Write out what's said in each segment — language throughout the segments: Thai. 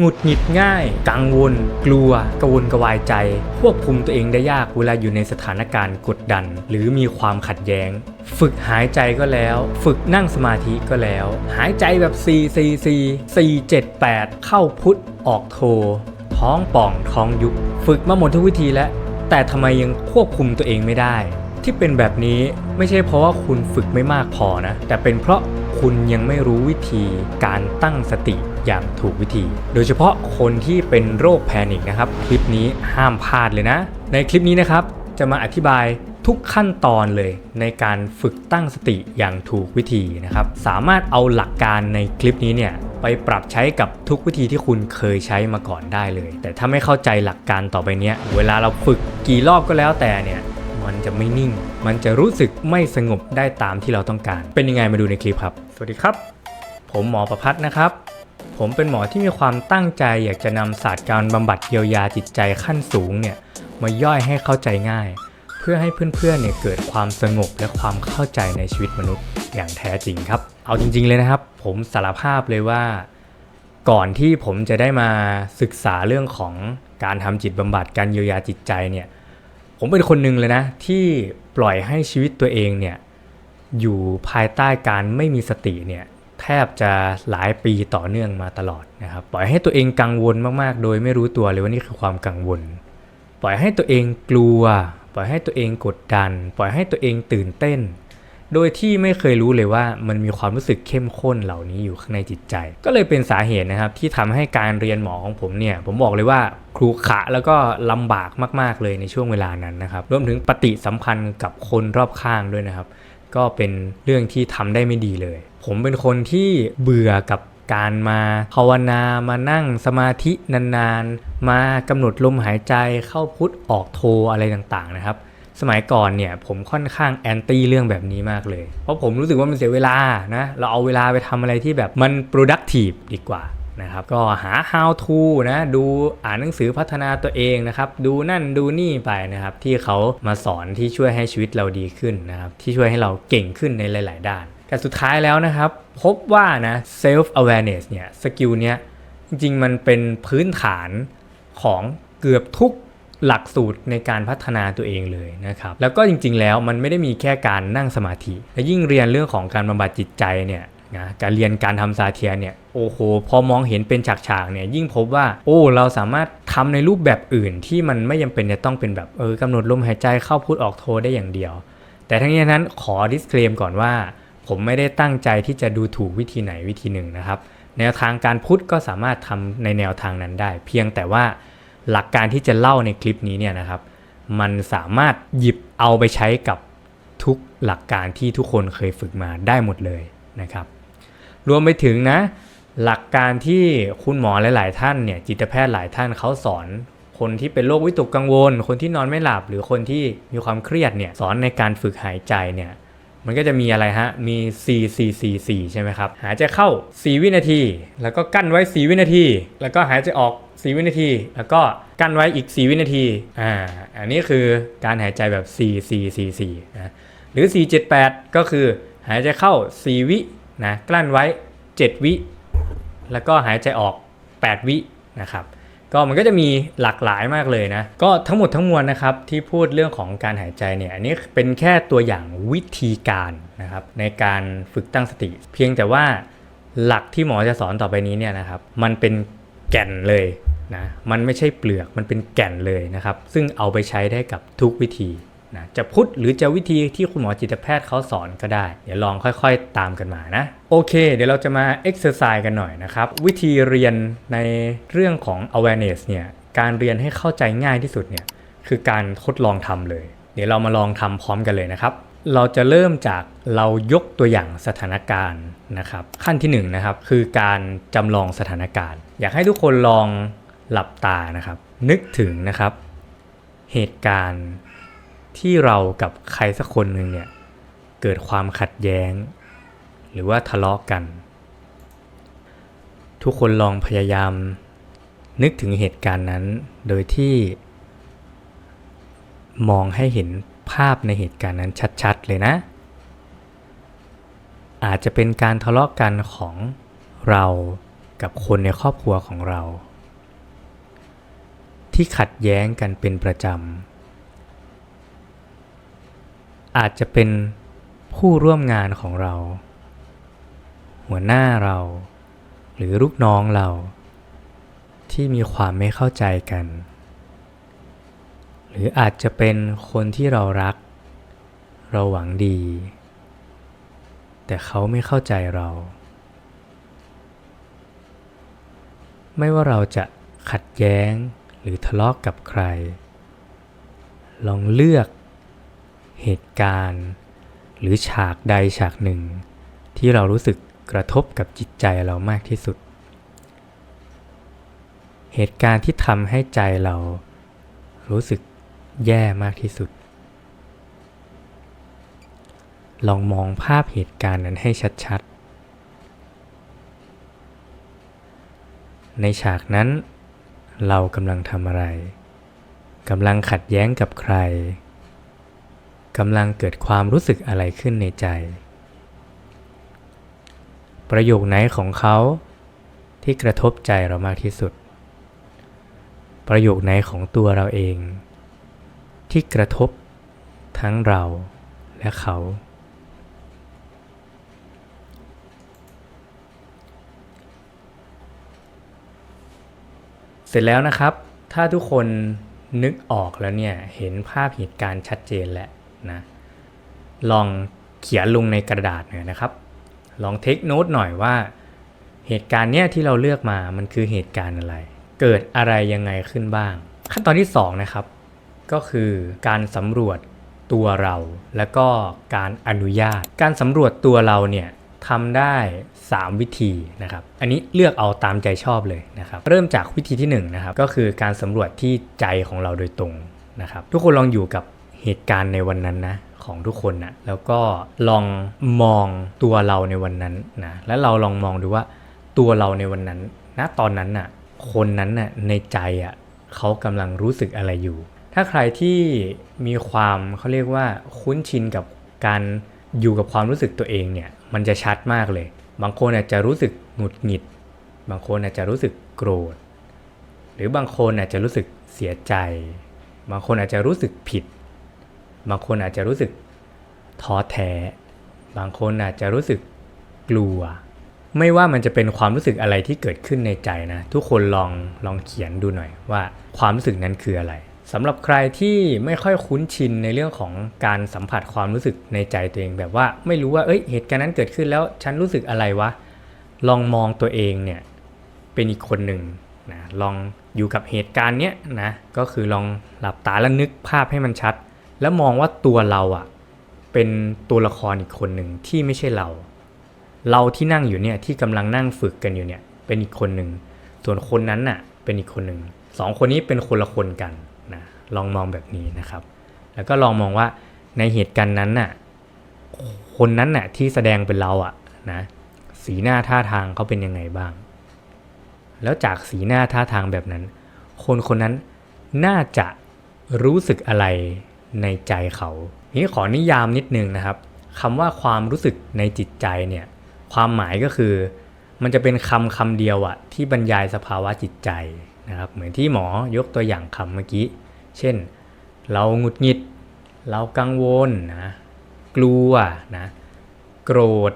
หงุดหงิดง่าย กังวล กลัวกระวนกระวายใจ ควบคุมตัวเองได้ยากเวลาอยู่ในสถานการณ์กดดัน หรือมีความขัดแย้ง ฝึกหายใจก็แล้ว ฝึกนั่งสมาธิก็แล้ว หายใจแบบ4 4 4 4 7 8 เข้าพุทธออกโท ท้องป่องท้องยุบฝึกมาหมดทุกวิธีแล้ว แต่ทำไมยังควบคุมตัวเองไม่ได้ ที่เป็นแบบนี้ไม่ใช่เพราะว่าคุณฝึกไม่มากพอนะ แต่เป็นเพราะคุณยังไม่รู้วิธีการตั้งสติ อย่างถูกวิธี โดยเฉพาะคนที่เป็นโรคแพนิคนะครับ คลิปนี้ห้ามพลาดเลยนะ ในคลิปนี้นะครับจะมาอธิบายทุกขั้นตอนเลยในการฝึกตั้งสติอย่างถูกวิธีนะครับ สามารถเอาหลักการในคลิปนี้เนี่ยไปปรับใช้กับทุกวิธีที่คุณเคยใช้มาก่อนได้เลย แต่ถ้าไม่เข้าใจหลักการต่อไปเนี้ยเวลาเราฝึกกี่รอบก็แล้วแต่เนี่ยมันจะไม่นิ่ง มันจะรู้สึกไม่สงบได้ตามที่เราต้องการ เป็นยังไงมาดูในคลิปครับ สวัสดีครับ ผมหมอประพัฒน์นะครับ ผมเป็นหมอที่มีความตั้งใจอยากจะนำศาสตร์การบำบัดเยียวยาจิตใจขั้นสูงเนี่ยมาย่อยให้เข้าใจง่าย เพื่อให้เพื่อนๆเนี่ยเกิดความสงบและความเข้าใจในชีวิตมนุษย์อย่างแท้จริงครับ เอาจริง ๆเลยนะครับ ผมสารภาพเลยว่า ก่อนที่ผมจะได้มาศึกษาเรื่องของการทำจิตบำบัดการเยียวยาจิตใจเนี่ยผมเป็นคนหนึ่งเลยนะที่ปล่อยให้ชีวิตตัวเองเนี่ยอยู่ภายใต้การไม่มีสติเนี่ย แทบจะหลายปีต่อเนื่องมาตลอดนะครับ ปล่อยให้ตัวเองกังวลมากๆ โดยไม่รู้ตัวเลยว่านี่คือความกังวล ปล่อยให้ตัวเองกลัว ปล่อยให้ตัวเองกดดัน ปล่อยให้ตัวเองตื่นเต้น โดยที่ไม่เคยรู้เลยว่ามันมีความรู้สึกเข้มข้นเหล่านี้อยู่ข้างในจิตใจ ก็เลยเป็นสาเหตุนะครับที่ทำให้การเรียนหมอของผมเนี่ยผมบอกเลยว่าครูขะแล้วก็ลำบากมาก ๆเลยในช่วงเวลานั้นนะครับรวมถึงปฏิสัมพันธ์กับคนรอบข้างด้วยนะครับ ก็เป็นเรื่องที่ทำได้ไม่ดีเลย ผมเป็นคนที่เบื่อกับการมาภาวนามานั่งสมาธินานๆ มากำหนดลมหายใจเข้าพุทธออกโทอะไรต่างๆนะครับ สมัยก่อนเนี่ยผมค่อนข้างแอนตี้เรื่องแบบนี้มากเลย เพราะผมรู้สึกว่ามันเสียเวลานะเราเอาเวลาไปทำอะไรที่แบบมัน productive ดีกว่านะครับก็หา how to นะดูอ่านหนังสือพัฒนาตัวเองนะครับ ดูนั่นดูนี่ไปนะครับ ที่เขามาสอนที่ช่วยให้ชีวิตเราดีขึ้นนะครับ ที่ช่วยให้เราเก่งขึ้นในหลาย ๆ ด้าน แต่สุดท้ายแล้วนะครับ พบว่านะ self awareness เนี่ยสกิลเนี้ยจริงๆ มันเป็นพื้นฐานของเกือบทุกหลักสูตรในการพัฒนาตัวเองเลยนะครับ แล้วก็จริงๆ แล้วมันไม่ได้มีแค่การนั่งสมาธิ และยิ่งเรียนเรื่องของการบำบัดจิตใจเนี่ยนะการเรียนการทำซาเทียเนี่ยโอ้โหพอมองเห็นเป็นฉากๆเนี่ยยิ่งพบว่าโอ้เราสามารถทำในรูปแบบอื่นที่มันไม่จำเป็นจะต้องเป็นแบบเออกำหนดลมหายใจเข้าพุทออกโทได้อย่างเดียว แต่ทั้งนี้ทั้งนั้นขอ disclaim ก่อนว่า ผมไม่ได้ตั้งใจที่จะดูถูกวิธีไหนวิธีหนึ่งนะครับ แนวทางการพุทธก็สามารถทำในแนวทางนั้นได้ เพียงแต่ว่าหลักการที่จะเล่าในคลิปนี้เนี่ยนะครับ มันสามารถหยิบเอาไปใช้กับทุกหลักการที่ทุกคนเคยฝึกมาได้หมดเลยนะครับ รวมไปถึงนะ หลักการที่คุณหมอหลาย ๆ ท่านเนี่ยจิตแพทย์หลายท่านเขาสอนคนที่เป็นโรควิตกกังวล คนที่นอนไม่หลับ หรือคนที่มีความเครียดเนี่ยสอนในการฝึกหายใจเนี่ย มันก็จะมีอะไรฮะ มี4 4 4 4ใช่ไหมครับ หายใจเข้า 4 วินาที แล้วก็กั้นไว้ 4 วินาที แล้วก็หายใจออก 4 วินาที แล้วก็กั้นไว้อีก 4 วินาที อ่า อันนี้คือการหายใจแบบ4 4 4 4นะ หรือ 4 7 8 ก็คือหายใจเข้า 4 วินะ กลั้นไว้ 7 วิ แล้วก็หายใจออก 8 วินะครับ ก็มันก็จะมีหลากหลายมากเลยนะ ก็ทั้งหมดทั้งมวลนะครับที่พูดเรื่องของการหายใจเนี่ยอันนี้เป็นแค่ตัวอย่างวิธีการนะครับในการฝึกตั้งสติ เพียงแต่ว่าหลักที่หมอจะสอนต่อไปนี้เนี่ยนะครับมันเป็นแก่นเลยนะมันไม่ใช่เปลือกมันเป็นแก่นเลยนะครับ ซึ่งเอาไปใช้ได้กับทุกวิธี นะจะพุทธหรือจะวิธีที่คุณหมอจิตแพทย์เขาสอนก็ได้ เดี๋ยวลองค่อยๆ ตามกันมานะ โอเค เดี๋ยวเราจะมาเอ็กซ์เซอร์ไซส์กันหน่อยนะครับ วิธีเรียนในเรื่องของ awareness เนี่ยการเรียนให้เข้าใจง่ายที่สุดเนี่ยคือการทดลองทำเลย เดี๋ยวเรามาลองทำพร้อมกันเลยนะครับ เราจะเริ่มจากเรายกตัวอย่างสถานการณ์นะครับ ขั้นที่1นงนะครับคือการจำลองสถานการณ์ อยากให้ทุกคนลองหลับตานะครับ นึกถึงนะครับ เหตุการณ์ ที่เรากับใครสักคนหนึ่งเนี่ยเกิดความขัดแย้ง หรือว่าทะเลาะกัน ทุกคนลองพยายาม นึกถึงเหตุการณ์นั้น โดยที่ มองให้เห็นภาพในเหตุการณ์นั้นชัดๆเลยนะ อาจจะเป็นการทะเลาะกันของเรากับคนในครอบครัวของเรา ที่ขัดแย้งกันเป็นประจำ อาจจะเป็นผู้ร่วมงานของเรา หัวหน้าเรา หรือลูกน้องเรา ที่มีความไม่เข้าใจกัน หรืออาจจะเป็นคนที่เรารัก เราหวังดี แต่เขาไม่เข้าใจเรา ไม่ว่าเราจะขัดแย้งหรือทะเลาะกกับใคร ลองเลือก เหตุการณ์ หรือฉากใดฉากหนึ่ง ที่เรารู้สึกกระทบกับจิตใจเรามากที่สุด เหตุการณ์ที่ทำให้ใจเรารู้สึกแย่มากที่สุด ลองมองภาพเหตุการณ์นั้นให้ชัดๆ ในฉากนั้น เรากำลังทำอะไร กำลังขัดแย้งกับใคร กำลังเกิดความรู้สึกอะไรขึ้นในใจ ประโยคไหนของเขาที่กระทบใจเรามากที่สุด ประโยคไหนของตัวเราเอง ที่กระทบทั้งเราและเขา เสร็จแล้วนะครับ ถ้าทุกคนนึกออกแล้วเนี่ย เห็นภาพเหตุการณ์ชัดเจนแหล้ว นะลองเขียนลงในกระดาษหน่อยนะครับ ลองเทคโนตหน่อยว่า เหตุการณ์เนี้ยที่เราเลือกมามันคือเหตุการณ์อะไร เกิดอะไรยังไงขึ้นบ้าง ขั้นตอนที่2นะครับก็คือการสำรวจตัวเรา แล้วก็การอนุญาต การสำรวจตัวเราเนี่ยทำได้ 3 วิธีนะครับ อันนี้เลือกเอาตามใจชอบเลยนะครับ เริ่มจากวิธีที่1นนะครับ ก็คือการสำรวจที่ใจของเราโดยตรงนะครับ ทุกคนลองอยู่กับ เหตุการณ์ในวันนั้นนะของทุกคนนะแล้วก็ลองมองตัวเราในวันนั้นนะแล้วเราลองมองดูว่าตัวเราในวันนั้นณตอนนั้นน่ะคนนั้นน่ะในใจอะเขากำลังรู้สึกอะไรอยู่ ถ้าใครที่มีความเขาเรียกว่าคุ้นชินกับการอยู่กับความรู้สึกตัวเองเนี่ยมันจะชัดมากเลย บางคนอาจจะรู้สึกหงุดหงิด บางคนอาจจะรู้สึกโกรธ หรือบางคนอาจจะรู้สึกเสียใจ บางคนอาจจะรู้สึกผิด บางคนอาจจะรู้สึกท้อแท้ บางคนอาจจะรู้สึกกลัว ไม่ว่ามันจะเป็นความรู้สึกอะไรที่เกิดขึ้นในใจนะ ทุกคนลองลองเขียนดูหน่อยว่าความรู้สึกนั้นคืออะไรสำหรับใครที่ไม่ค่อยคุ้นชินในเรื่องของการสัมผัสความรู้สึกในใจตัวเองแบบว่าไม่รู้ว่าเอ้ยเหตุการณ์นั้นเกิดขึ้นแล้วฉันรู้สึกอะไรวะลองมองตัวเองเนี่ยเป็นอีกคนหนึ่งนะลองอยู่กับเหตุการณ์เนี้ยนะก็คือลองหลับตาแล้วนึกภาพให้มันชัด แล้วมองว่าตัวเราอะ่ะเป็นตัวละครอีกคนหนึ่งที่ไม่ใช่เรา เราที่นั่งอยู่เนี่ยที่กำลังนั่งฝึกกันอยู่เนี่ยเป็นอีกคนหนึ่งส่วนคนนั้นน่ะเป็นอีกคนหนึ่งสองคนนี้เป็นคนละคนกันนะลองมองแบบนี้นะครับ แล้วก็ลองมองว่าในเหตุการณ์นั้นน่ะคนนั้นน่ะที่แสดงเป็นเราอะนะสีหน้าท่าทางเขาเป็นยังไงบ้าง แล้วจากสีหน้าท่าทางแบบนั้น คนคนนั้นน่าจะรู้สึกอะไร ในใจเขาทีนี้ขอนิยามนิดนึงนะครับคำว่าความรู้สึกในจิตใจเนี่ยความหมายก็คือ มันจะเป็นคำคำเดียวอะที่บรรยายสภาวะจิตใจนะครับ เหมือนที่หมอยกตัวอย่างคำเมื่อกี้ เช่น เราหงุดหงิด เรากังวลนะกลัวนะโกรธ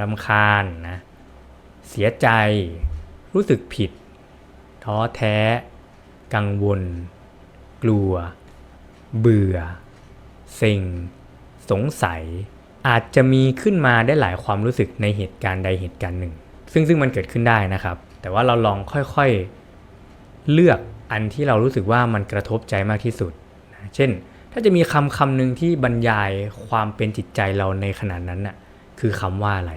รำคาญนะเสียใจ รู้สึกผิด ท้อแท้ กังวล กลัว เบื่อเซ็งสงสัย อาจจะมีขึ้นมาได้หลายความรู้สึกในเหตุการณ์ใดเหตุการณ์หนึ่ง ซึ่งซึ่งมันเกิดขึ้นได้นะครับ แต่ว่าเราลองค่อยๆเลือกอันที่เรารู้สึกว่ามันกระทบใจมากที่สุดนะเช่น ถ้าจะมีคำคำหนึ่งที่บรรยายความเป็นจิตใจเราในขณะนั้นน่ะคือคำว่าอะไร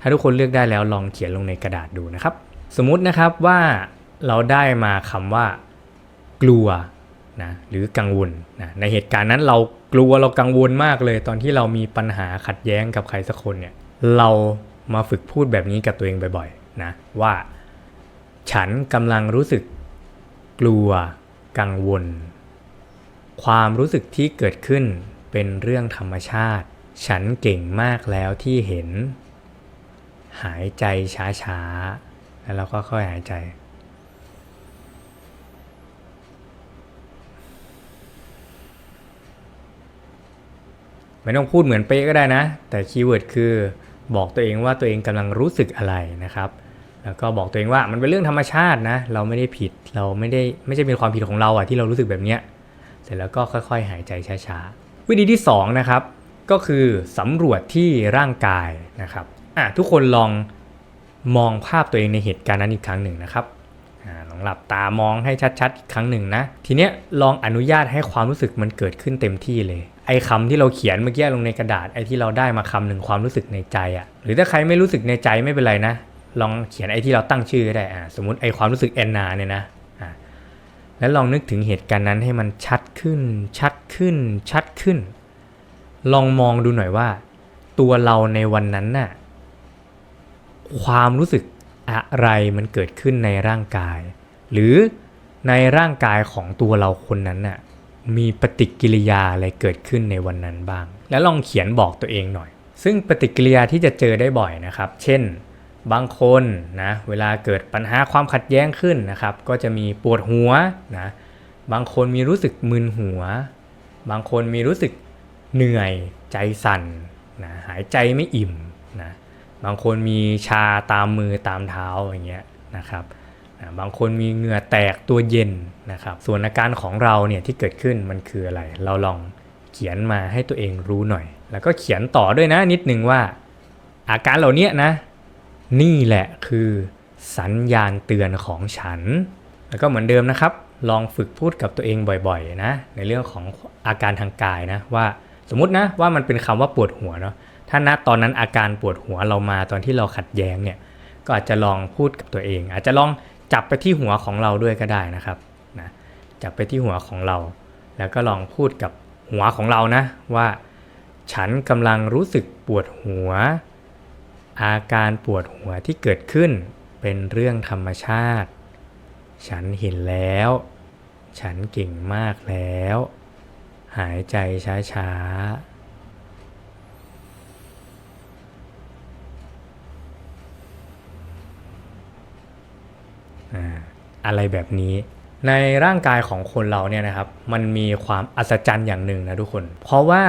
ถ้าทุกคนเลือกได้แล้วลองเขียนลงในกระดาษดูนะครับ สมมุตินะครับว่าเราได้มาคำว่า กลัว นะหรือกังวลนะในเหตุการณ์นั้นเรากลัวเรากังวลมากเลย ตอนที่เรามีปัญหาขัดแย้งกับใครสักคนเนี่ยเรามาฝึกพูดแบบนี้กับตัวเองบ่อยๆนะว่าฉันกำลังรู้สึกกลัวกังวล ความรู้สึกที่เกิดขึ้นเป็นเรื่องธรรมชาติ ฉันเก่งมากแล้วที่เห็น หายใจช้าๆ แล้วเราก็ค่อยหายใจ ไม่ต้องพูดเหมือนเป๊ะก็ได้นะ แต่คีย์เวิร์ดคือบอกตัวเองว่าตัวเองกำลังรู้สึกอะไรนะครับ แล้วก็บอกตัวเองว่ามันเป็นเรื่องธรรมชาตินะ เราไม่ได้ผิด เราไม่ได้ไม่ใช่เป็นความผิดของเราอะที่เรารู้สึกแบบเนี้ย เสร็จแล้วก็ค่อย ๆ หายใจช้าๆ วิธีที่สองนะครับก็คือสำรวจที่ร่างกายนะครับอะทุกคนลองมองภาพตัวเองในเหตุการณ์นั้นอีกครั้งหนึ่งนะครับอลองหลับตามองให้ชัดๆอีกครั้งหนึ่งนะ ทีเนี้ยลองอนุญาตให้ความรู้สึกมันเกิดขึ้นเต็มที่เลย ไอ้คำที่เราเขียนเมื่อกี้ลงในกระดาษไอ้ที่เราได้มาคำหนึ่งความรู้สึกในใจอะหรือถ้าใครไม่รู้สึกในใจไม่เป็นไรนะ ลองเขียนไอ้ที่เราตั้งชื่อก็ได้อ่าสมมติไอ้ความรู้สึกแอนนาเนี่ยนะอ่าแล้วลองนึกถึงเหตุการณ์นั้นให้มันชัดขึ้น ชัดขึ้น ชัดขึ้น ลองมองดูหน่อยว่า ตัวเราในวันนั้นน่ะความรู้สึกอะไรมันเกิดขึ้นในร่างกาย หรือในร่างกายของตัวเราคนนั้นน่ะ มีปฏิกิริยาอะไรเกิดขึ้นในวันนั้นบ้าง แล้วลองเขียนบอกตัวเองหน่อย ซึ่งปฏิกิริยาที่จะเจอได้บ่อยนะครับ เช่น บางคนนะเวลาเกิดปัญหาความขัดแย้งขึ้นนะครับ ก็จะมีปวดหัวนะบางคนมีรู้สึกมึนหัว บางคนมีรู้สึกเหนื่อยใจสั่นนะหายใจไม่อิ่มนะบางคนมีชาตามมือตามเท้าอย่างเงี้ยนะครับ บางคนมีเหงื่อแตกตัวเย็นนะครับ ส่วนอาการของเราเนี่ยที่เกิดขึ้นมันคืออะไร เราลองเขียนมาให้ตัวเองรู้หน่อย แล้วก็เขียนต่อด้วยนะนิดนึงว่า อาการเหล่านี้นะ นี่แหละคือสัญญาณเตือนของฉัน แล้วก็เหมือนเดิมนะครับ ลองฝึกพูดกับตัวเองบ่อยๆนะ ในเรื่องของอาการทางกายนะว่าสมมตินะว่ามันเป็นคำว่าปวดหัวเนาะถ้าณตอนนั้นอาการปวดหัวเรามาตอนที่เราขัดแย้งเนี่ยก็อาจจะลองพูดกับตัวเอง อาจจะลอง จับไปที่หัวของเราด้วยก็ได้นะครับนะจับไปที่หัวของเรา แล้วก็ลองพูดกับหัวของเรานะว่า ฉันกำลังรู้สึกปวดหัว อาการปวดหัวที่เกิดขึ้นเป็นเรื่องธรรมชาติ ฉันเห็นแล้ว ฉันเก่งมากแล้ว หายใจช้าๆ อะไรแบบนี้ ในร่างกายของคนเราเนี่ยนะครับ มันมีความอัศจรรย์อย่างหนึ่งนะทุกคน เพราะว่า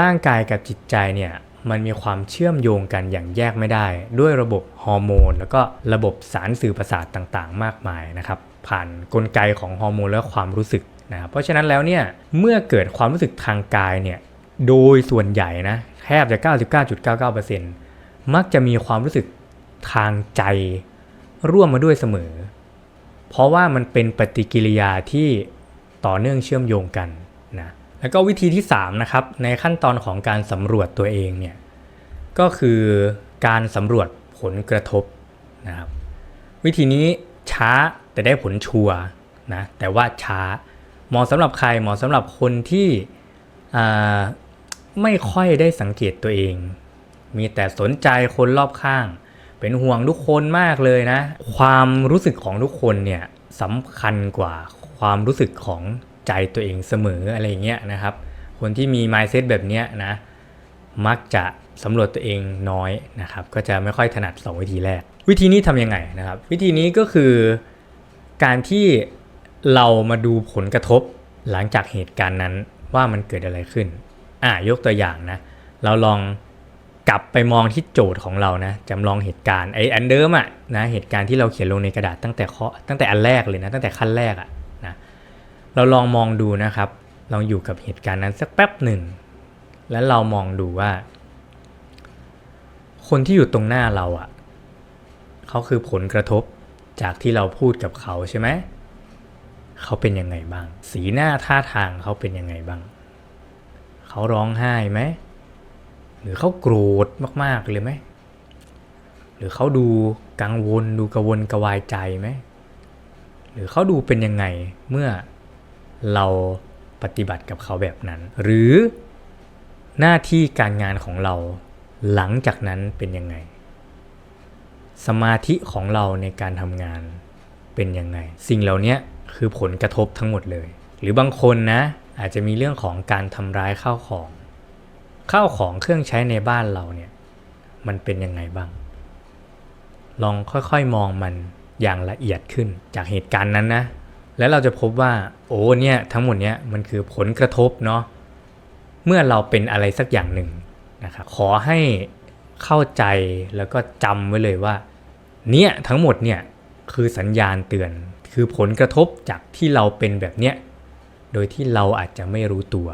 ร่างกายกับจิตใจเนี่ยมันมีความเชื่อมโยงกันอย่างแยกไม่ได้ ด้วยระบบฮอร์โมน แล้วก็ระบบสารสื่อประสาทต่างๆ มากมายนะครับ ผ่านกลไกของฮอร์โมนและความรู้สึกนะครับเพราะฉะนั้นแล้วเนี่ยเมื่อเกิดความรู้สึกทางกายเนี่ยโดยส่วนใหญ่นะแทบจะ 99.99%มักจะมีความรู้สึกทางใจ ร่วมมาด้วยเสมอ เพราะว่ามันเป็นปฏิกิริยาที่ต่อเนื่องเชื่อมโยงกันนะแล้วก็วิธีที่3นะครับในขั้นตอนของการสำรวจตัวเองเนี่ยก็คือการสำรวจผลกระทบนะครับวิธีนี้ช้าแต่ได้ผลชัวร์นะแต่ว่าช้าเหมาะสำหรับใครเหมาะสำหรับคนที่ไม่ค่อยได้สังเกตตัวเอง มีแต่สนใจคนรอบข้าง เป็นห่วงทุกคนมากเลยนะ ความรู้สึกของทุกคนเนี่ยสำคัญกว่าความรู้สึกของใจตัวเองเสมออะไรเงี้ยนะครับ คนที่มี mindset แบบเนี้ยนะ มักจะสำรวจตัวเองน้อยนะครับ ก็จะไม่ค่อยถนัด 2 วิธีแรก วิธีนี้ทำยังไงนะครับ วิธีนี้ก็คือการที่เรามาดูผลกระทบหลังจากเหตุการณ์นั้นว่ามันเกิดอะไรขึ้น อ่ายกตัวอย่างนะ เราลอง กลับไปมองที่โจทย์ของเรานะจำลองเหตุการณ์ไอ้อันเดิมอะนะเหตุการณ์ที่เราเขียนลงในกระดาษตั้งแต่ข้อตั้งแต่อันแรกเลยนะตั้งแต่ขั้นแรกอะนะเราลองมองดูนะครับลองอยู่กับเหตุการณ์นั้นสักแป๊บหนึ่ง แล้วเรามองดูว่า คนที่อยู่ตรงหน้าเราอะเขาคือผลกระทบจากที่เราพูดกับเขาใช่ไหมเขาเป็นยังไงบ้าง สีหน้าท่าทางเขาเป็นยังไงบ้าง เขาร้องไห้ไหม หรือเขาโกรธมากๆเลยไหมหรือเขาดูกังวลดูกระวนกระวายใจไหมหรือเขาดูเป็นยังไงเมื่อเราปฏิบัติกับเขาแบบนั้น หรือหน้าที่การงานของเราหลังจากนั้นเป็นยังไง สมาธิของเราในการทำงานเป็นยังไง สิ่งเหล่านี้คือผลกระทบทั้งหมดเลย หรือบางคนนะอาจจะมีเรื่องของการทำร้ายข้าวของ ข้าวของเครื่องใช้ในบ้านเราเนี่ยมันเป็นยังไงบ้าง ลองค่อยๆมองมันอย่างละเอียดขึ้นจากเหตุการณ์นั้นนะ แล้วเราจะพบว่าโอ้เนี่ยทั้งหมดเนี้ยมันคือผลกระทบเนาะเมื่อเราเป็นอะไรสักอย่างหนึ่งนะครับขอให้เข้าใจแล้วก็จำไว้เลยว่า เนี่ยทั้งหมดเนี่ยคือสัญญาณเตือนคือผลกระทบจากที่เราเป็นแบบเนี้ยโดยที่เราอาจจะไม่รู้ตัว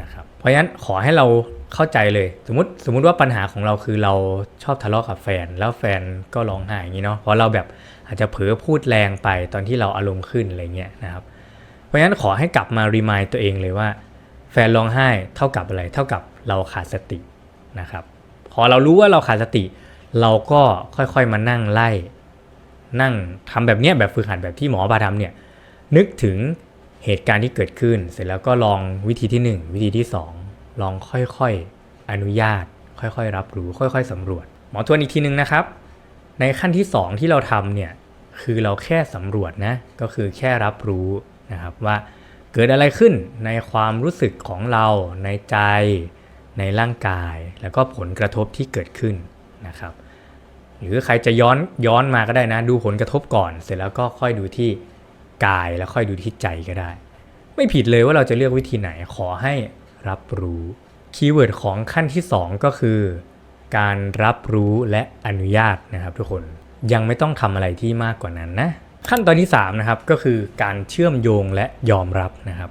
นะครับเพราะฉะนั้นขอให้เราเข้าใจเลย สมมติสมมติว่าปัญหาของเราคือเราชอบทะเลาะกับแฟน แล้วแฟนก็ร้องไห้อย่างนี้เนาะเพราะเราแบบอาจจะเผลอพูดแรงไปตอนที่เราอารมณ์ขึ้นอะไรเงี้ยนะครับเพราะฉะนั้นขอให้กลับมารีมายตัวเองเลยว่า แฟนร้องไห้เท่ากับอะไรเท่ากับเราขาดสตินะครับพอเรารู้ว่าเราขาดสติ เราก็ค่อยๆมานั่งไล่ นั่งทำแบบเนี้ยแบบฝึกหัดแบบที่หมอพาทำเนี่ยนึกถึง เหตุการณ์ที่เกิดขึ้น เสร็จแล้วก็ลองวิธีที่ 1 วิธีที่ 2 ลองค่อยๆอนุญาต ค่อยๆ รับรู้ ค่อย ๆสำรวจ หมอทวนอีกทีนึงนะครับ ในขั้นที่ 2 ที่เราทำเนี่ยคือเราแค่สำรวจนะก็คือแค่รับรู้นะครับว่าเกิดอะไรขึ้นในความรู้สึกของเราในใจ ในร่างกาย แล้วก็ผลกระทบที่เกิดขึ้นนะครับหรือใครจะย้อนย้อนมาก็ได้นะ ดูผลกระทบก่อน เสร็จแล้วก็ค่อยดูที่ กายแล้วค่อยดูที่ใจก็ได้ ไม่ผิดเลยว่าเราจะเลือกวิธีไหนขอให้รับรู้คีย์เวิร์ดของขั้นที่ 2 ก็คือ การรับรู้และอนุญาตนะครับทุกคนยังไม่ต้องทำอะไรที่มากกว่านั้นนะขั้นตอนที่3นะครับก็คือการเชื่อมโยงและยอมรับนะครับ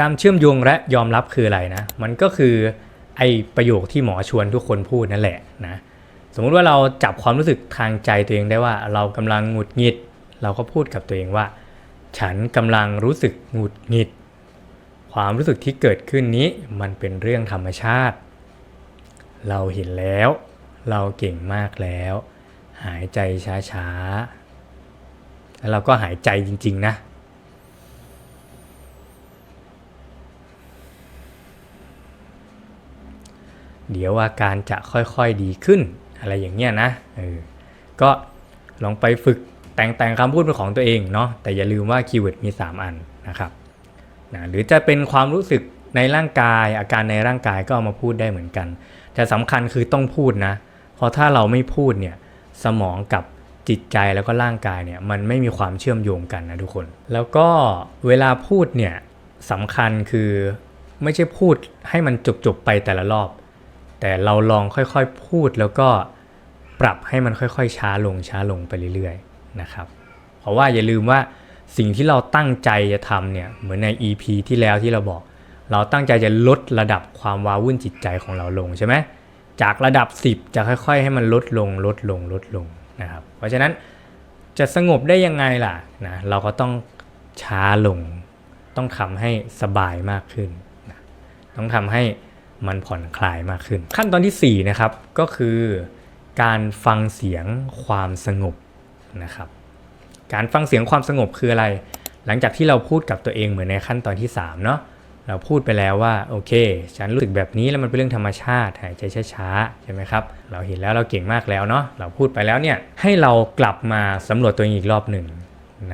การเชื่อมโยงและยอมรับคืออะไรนะ มันก็คือไอประโยคที่หมอชวนทุกคนพูดนั่นแหละนะสมมุติว่าเราจับความรู้สึกทางใจตัวเองได้ว่า เรากำลังหงุดหงิด เราก็พูดกับตัวเองว่า ฉันกำลังรู้สึกหงุดหงิด ความรู้สึกที่เกิดขึ้นนี้มันเป็นเรื่องธรรมชาติ เราเห็นแล้ว เราเก่งมากแล้ว หายใจช้าๆ แล้วเราก็หายใจจริง ๆ นะเดี๋ยวอาการจะค่อยๆดีขึ้นอะไรอย่างเงี้ยนะเออก็ลองไปฝึก แต่งแต่งคำพูดเป็นของตัวเองเนาะแต่อย่าลืมว่าคีย์เวิร์ดมี 3 อันนะครับนะหรือจะเป็นความรู้สึกในร่างกาย อาการในร่างกายก็เอามาพูดได้เหมือนกัน แต่สำคัญคือต้องพูดนะเพราะถ้าเราไม่พูดเนี่ยสมองกับจิตใจแล้วก็ร่างกายเนี่ยมันไม่มีความเชื่อมโยงกันนะทุกคน แล้วก็เวลาพูดเนี่ยสำคัญคือไม่ใช่พูดให้มันจบๆไปแต่ละรอบ แต่เราลองค่อยๆพูดแล้วก็ปรับให้มันค่อยๆ ช้าลงช้าลงไปเรื่อยๆ นะครับ เพราะว่าอย่าลืมว่าสิ่งที่เราตั้งใจจะทำเนี่ยเหมือนใน EP ที่แล้วที่เราบอก เราตั้งใจจะลดระดับความว้าวุ่นจิตใจของเราลงใช่ไหมจากระดับ 10 จะค่อยๆ ให้มันลดลงลดลงลดลงนะครับ เพราะฉะนั้นจะสงบได้ยังไงล่ะนะเราก็ต้องช้าลง ต้องทำให้สบายมากขึ้นนะต้องทำให้มันผ่อนคลายมากขึ้น ขั้นตอนที่4นะครับก็คือการฟังเสียงความสงบ นะครับ การฟังเสียงความสงบคืออะไร หลังจากที่เราพูดกับตัวเองเหมือนในขั้นตอนที่3เนาะเราพูดไปแล้วว่าโอเค ฉันรู้สึกแบบนี้แล้วมันเป็นเรื่องธรรมชาติหายใจช้าๆใช่ไหมครับ เราเห็นแล้วเราเก่งมากแล้วเนาะเราพูดไปแล้วเนี่ยให้เรากลับมาสำรวจตัวเองอีกรอบหนึ่ง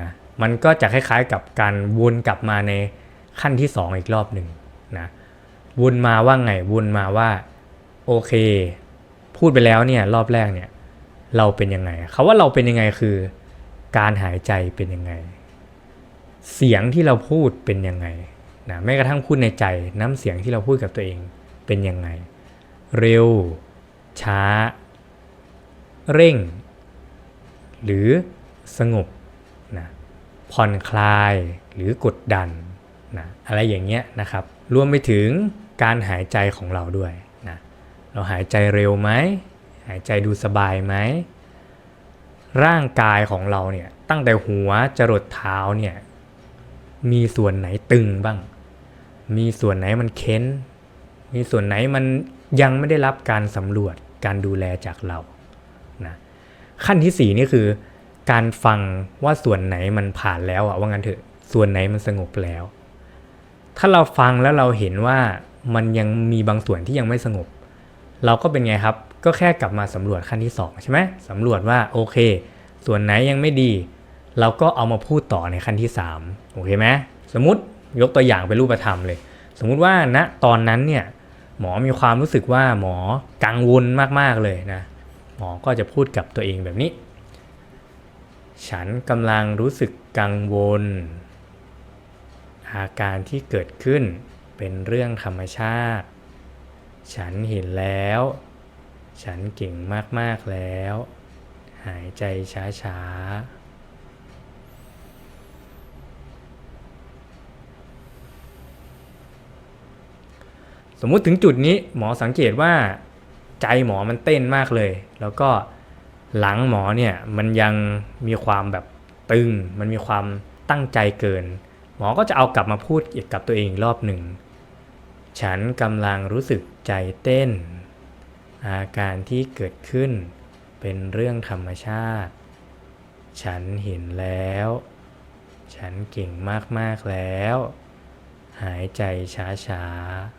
นะมันก็จะคล้ายๆกับการวนกลับมาในขั้นที่ 2 อีกรอบหนึ่งนะวนมาว่าไงวนมาว่าโอเค พูดไปแล้วเนี่ยรอบแรกเนี่ย เราเป็นยังไงคาว่าเราเป็นยังไงคือ การหายใจเป็นยังไง เสียงที่เราพูดเป็นยังไงนะแม้กระทั่งพูดในใจน้ำเสียงที่เราพูดกับตัวเองเป็นยังไง เร็ว ช้า เร่ง หรือสงบนะผ่อนคลายหรือกดดันนะอะไรอย่างเงี้ยนะครับรวมไปถึงการหายใจของเราด้วยนะเราหายใจเร็วไหม หายใจดูสบายไหม ร่างกายของเราเนี่ยตั้งแต่หัวจรดเท้าเนี่ยมีส่วนไหนตึงบ้าง มีส่วนไหนมันเค้น มีส่วนไหนมันยังไม่ได้รับการสำรวจการดูแลจากเรานะขั้นที่สี่นี่คือ การฟังว่าส่วนไหนมันผ่านแล้วอะว่างั้นเถอะส่วนไหนมันสงบแล้ว ถ้าเราฟังแล้วเราเห็นว่ามันยังมีบางส่วนที่ยังไม่สงบ เราก็เป็นไงครับ ก็แค่กลับมาสำรวจขั้นที่2ใช่ไหมสำรวจว่าโอเค ส่วนไหนยังไม่ดี เราก็เอามาพูดต่อในขั้นที่3โอเคไหมสมมติยกตัวอย่างเป็นรูปธรรมเลย สมมุติว่าณตอนนั้นเนี่ยหมอมีความรู้สึกว่าหมอกังวลมาก ๆ เลยนะ หมอก็จะพูดกับตัวเองแบบนี้ ฉันกำลังรู้สึกกังวล อาการที่เกิดขึ้นเป็นเรื่องธรรมชาติ ฉันเห็นแล้ว ฉันเก่งมากๆแล้ว หายใจช้าๆสมมุติถึงจุดนี้หมอสังเกตว่าใจหมอมันเต้นมากเลย แล้วก็หลังหมอเนี่ยมันยังมีความแบบตึง มันมีความตั้งใจเกิน หมอก็จะเอากลับมาพูดอีกกับตัวเองอีกรอบหนึ่ง ฉันกำลังรู้สึกใจเต้น อาการที่เกิดขึ้น เป็นเรื่องธรรมชาติ ฉันเห็นแล้ว ฉันเก่งมาก ๆ แล้ว หายใจช้า ๆ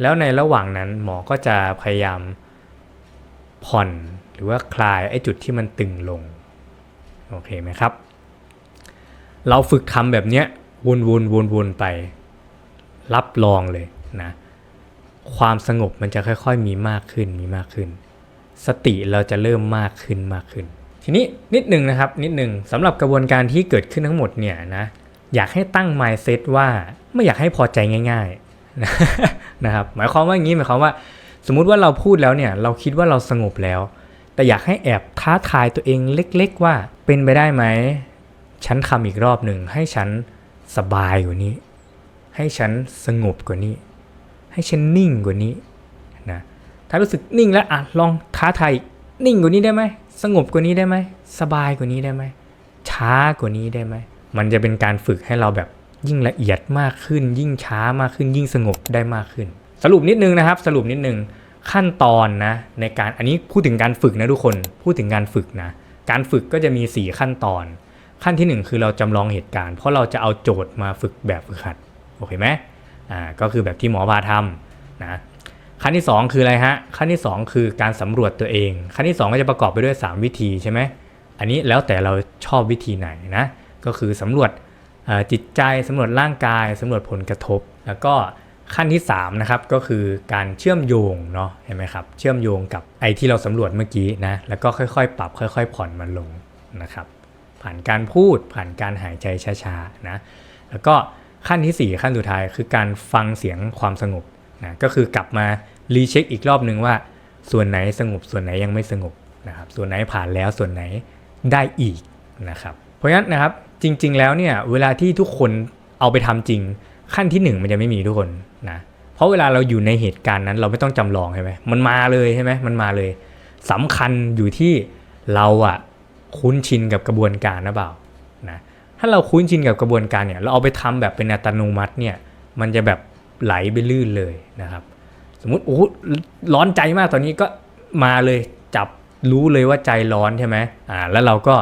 แล้วในระหว่างนั้นหมอก็จะพยายามผ่อนหรือว่าคลายไอ้จุดที่มันตึงลง โอเคไหมครับ เราฝึกทำแบบเนี้ย วนวนวนวนไป รับรองเลยนะความสงบมันจะค่อย ๆ มีมากขึ้นมีมากขึ้น สติเราจะเริ่มมากขึ้นมากขึ้น ทีนี้นิดหนึ่งนะครับนิดหนึ่งสำหรับกระบวนการที่เกิดขึ้นทั้งหมดเนี่ยนะอยากให้ตั้ง mindset ว่าไม่อยากให้พอใจง่ายๆนะครับหมายความว่าอย่างนี้หมายความว่า สมมุติว่าเราพูดแล้วเนี่ยเราคิดว่าเราสงบแล้ว แต่อยากให้แอบท้าทายตัวเองเล็ก ๆ ว่าเป็นไปได้ไหมฉันทำอีกรอบหนึ่งให้ฉัน สบายกว่านี้ ให้ฉันสงบกว่านี้ ให้ฉันนิ่งกว่านี้นะถ้ารู้สึกนิ่งแล้วอะลองท้าทายนิ่งกว่านี้ได้ไหมสงบกว่านี้ได้ไหมสบายกว่านี้ได้ไหมช้ากว่านี้ได้ไหมมันจะเป็นการฝึกให้เราแบบยิ่งละเอียดมากขึ้น ยิ่งช้ามากขึ้น ยิ่งสงบได้มากขึ้น สรุปนิดนึงนะครับ สรุปนิดนึงขั้นตอนนะในการอันนี้พูดถึงการฝึกนะทุกคนพูดถึงการฝึกนะการฝึกก็จะมี 4 ขั้นตอน ขั้นที่ 1 คือเราจำลองเหตุการณ์ เพราะเราจะเอาโจทย์มาฝึกแบบฝึกหัดโอเคไหมอ่าก็คือแบบที่หมอพาทำนะขั้นที่ 2 คืออะไรฮะขั้นที่ 2 คือการสำรวจตัวเอง ขั้นที่ 2 ก็จะประกอบไปด้วย 3 วิธีใช่ไหมอันนี้แล้วแต่เราชอบวิธีไหนนะก็คือสำรวจจิตใจสำรวจร่างกายสำรวจผลกระทบ แล้วก็ขั้นที่3นะครับก็คือการเชื่อมโยงเนาะเห็นไหมครับเชื่อมโยงกับไอที่เราสำรวจเมื่อกี้นะแล้วก็ค่อยๆ ปรับค่อย ๆ ผ่อนมันลงนะครับ ผ่านการพูดผ่านการหายใจช้าๆนะแล้วก็ขั้นทีสี่ 4 ขั้นสุดท้ายคือการฟังเสียงความสงบนะก็คือกลับมารีเช็คอีกรอบนึงว่า ส่วนไหนสงบส่วนไหนยังไม่สงบนะครับส่วนไหนผ่านแล้วส่วนไหนได้อีกนะครับเพราะฉะนั้นนะครับจริง ๆ แล้วเนี่ยเวลาที่ทุกคนเอาไปทำจริง ขั้นที่ 1 มันจะไม่มีทุกคนนะเพราะเวลาเราอยู่ในเหตุการณ์นั้น เราไม่ต้องจำลองใช่ไหมมันมาเลยใช่ไหมมันมาเลยสำคัญอยู่ที่เราอะ คุ้นชินกับกระบวนการนะเปล่านะถ้าเราคุ้นชินกับกระบวนการเนี่ยเราเอาไปทำแบบเป็นอัตโนมัติเนี่ยมันจะแบบไหลไปลื่นเลยนะครับ สมมุติโอ้ร้อนใจมากตอนนี้ก็มาเลยจับรู้เลยว่าใจร้อนใช่ไหมอ่าแล้วเราก็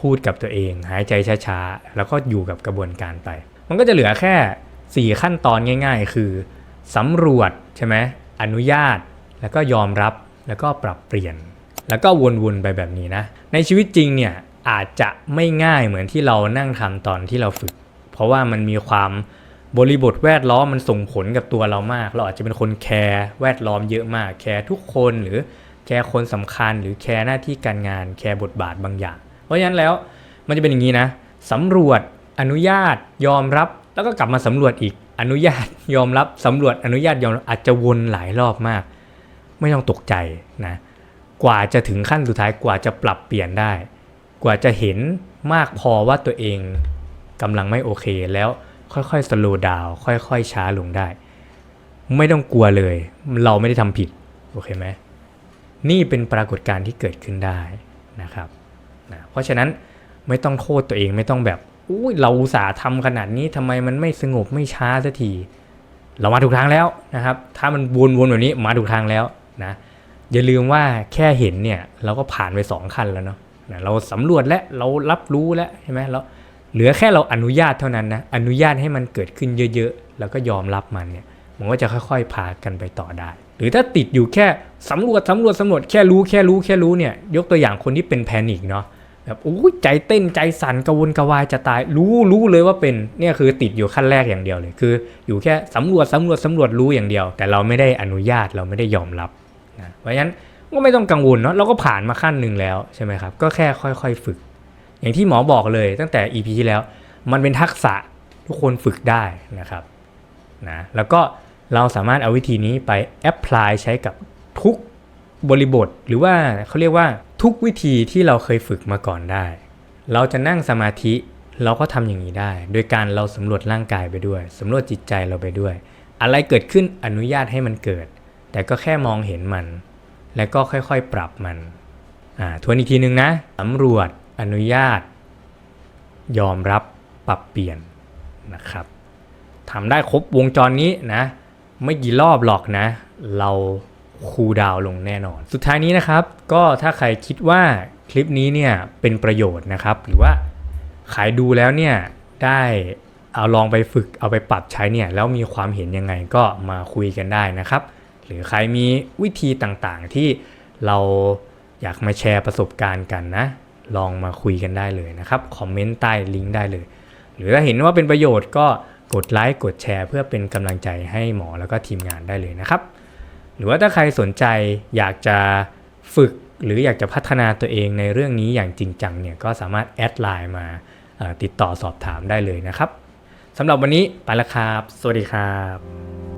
พูดกับตัวเอง หายใจช้าๆ แล้วก็อยู่กับกระบวนการไป มันก็จะเหลือแค่ 4 ขั้นตอนง่าย ๆ คือสำรวจใช่ไหมอนุญาตแล้วก็ยอมรับแล้วก็ปรับเปลี่ยน แล้วก็วนๆไปแบบนี้นะ ในชีวิตจริงเนี่ยอาจจะไม่ง่ายเหมือนที่เรานั่งทำตอนที่เราฝึก เพราะว่ามันมีความบริบทแวดล้อมมันส่งผลกับตัวเรามาก เราอาจจะเป็นคนแคร์แวดล้อมเยอะมาก แคร์ทุกคนหรือแคร์คนสำคัญ หรือแคร์หน้าที่การงาน แคร์บทบาทบางอย่าง เพราะฉะนั้นแล้วมันจะเป็นอย่างนี้นะสำรวจอนุญาตยอมรับ แล้วก็กลับมาสำรวจอีกอนุญาตยอมรับสำรวจอนุญาตยอมอาจจะวนหลายรอบมาก ไม่ต้องตกใจนะ กว่าจะถึงขั้นสุดท้ายกว่าจะปรับเปลี่ยนได้ กว่าจะเห็นมากพอว่าตัวเองกำลังไม่โอเคแล้วค่อยๆสโลว์ดาวค่อยๆช้าลงได้ ไม่ต้องกลัวเลย เราไม่ได้ทำผิด โอเคไหมนี่เป็นปรากฏการณ์ที่เกิดขึ้นได้นะครับนะเพราะฉะนั้นไม่ต้องโทษตัวเองไม่ต้องแบบอุ้ยเราอุตส่าห์ทำขนาดนี้ทำไมมันไม่สงบไม่ช้าสักที เรามาถูกทางแล้วนะครับ ถ้ามันวนๆแบบนี้มาถูกทางแล้วนะ อย่าลืมว่าแค่เห็นเนี่ยเราก็ผ่านไปสองขั้นแล้วเนาะเราสำรวจและเรารับรู้แล้วใช่ไหมเราเหลือแค่เราอนุญาตเท่านั้นนะอนุญาตให้มันเกิดขึ้นเยอะๆ แล้วก็ยอมรับมันเนี่ยมันก็จะค่อยๆพากันไปต่อได้ หรือถ้าติดอยู่แค่สำรวจสำรวจสำรวจแค่รู้แค่รู้แค่รู้เนี่ยยกตัวอย่างคนที่เป็นแพนิคเนาะแบบโอ้ยใจเต้นใจสั่นกระวนกระวายจะตาย รู้รู้เลยว่าเป็นเนี่ยคือติดอยู่ขั้นแรกอย่างเดียวเลยคือ อยู่แค่สำรวจสำรวจสำรวจรู้อย่างเดียว แต่เราไม่ได้อนุญาตเราไม่ได้ยอมรับ นะเพราะฉะนั้นก็ไม่ต้องกังวลเนาะเราก็ผ่านมาขั้นหนึ่งแล้วใช่ไหมครับก็แค่ค่อยๆฝึก อย่างที่หมอบอกเลยตั้งแต่ EP ที่แล้ว มันเป็นทักษะทุกคนฝึกได้นะครับนะแล้วก็เราสามารถเอาวิธีนี้ไปแอพพลายใช้กับทุกบริบท หรือว่าเขาเรียกว่าทุกวิธีที่เราเคยฝึกมาก่อนได้ เราจะนั่งสมาธิเราก็ทำอย่างนี้ได้ โดยการเราสำรวจร่างกายไปด้วยสำรวจจิตใจเราไปด้วย อะไรเกิดขึ้นอนุญาตให้มันเกิด แต่ก็แค่มองเห็นมัน แล้วก็ค่อยๆปรับมันอ่าทวนอีกทีนึงนะสำรวจอนุญาต ยอมรับปรับเปลี่ยนนะครับทำได้ครบวงจรนี้นะ ไม่กี่รอบหรอกนะ เราคูดาวลงแน่นอน สุดท้ายนี้นะครับ ก็ถ้าใครคิดว่าคลิปนี้เนี่ยเป็นประโยชน์นะครับ หรือว่าใครดูแล้วเนี่ยได้เอาลองไปฝึกเอาไปปรับใช้เนี่ยแล้วมีความเห็นยังไงก็มาคุยกันได้นะครับ หรือใครมีวิธีต่างๆ ที่เราอยากมาแชร์ประสบการณ์กันนะ ลองมาคุยกันได้เลยนะครับ คอมเมนต์ใต้ลิงก์ได้เลย หรือถ้าเห็นว่าเป็นประโยชน์ก็กดไลค์กดแชร์เพื่อเป็นกำลังใจให้หมอแล้วก็ทีมงานได้เลยนะครับ หรือว่าถ้าใครสนใจอยากจะฝึกหรืออยากจะพัฒนาตัวเองในเรื่องนี้อย่างจริงจังเนี่ยก็สามารถแอดไลน์มาติดต่อสอบถามได้เลยนะครับสำหรับวันนี้ไปแล้วครับ สวัสดีครับ